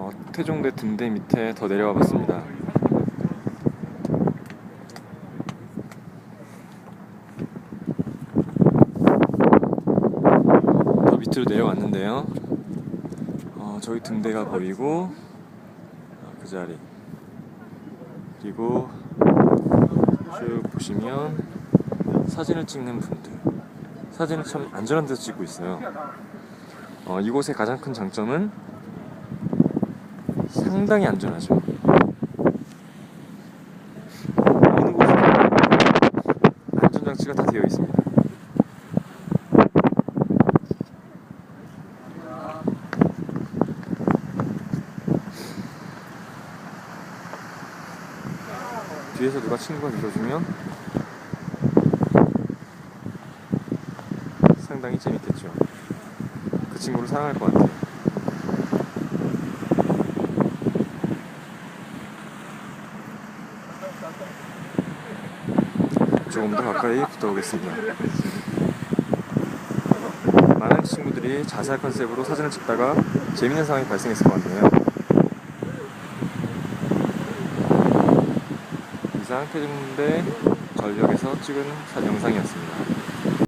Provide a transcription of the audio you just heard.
어, 태종대 등대 밑에 더 내려와 봤습니다. 더 밑으로 내려왔는데요. 어, 저기 등대가 보이고 아, 그 자리 그리고 쭉 보시면 사진을 찍는 분들 사진을 참 안전한 데서 찍고 있어요. 어, 이곳의 가장 큰 장점은 상당히 안전하죠. 어느 곳에 안전장치가 다 되어 있습니다. 뒤에서 누가 친구가 밀어주면 상당히 재밌겠죠. 그 친구를 사랑할 것 같아요. 조금 더 가까이 붙어보겠습니다. 많은 친구들이 자살 컨셉으로 사진을 찍다가 재밌는 상황이 발생했을 것 같네요. 이상 태중대 전력에서 찍은 사- 영상이었습니다.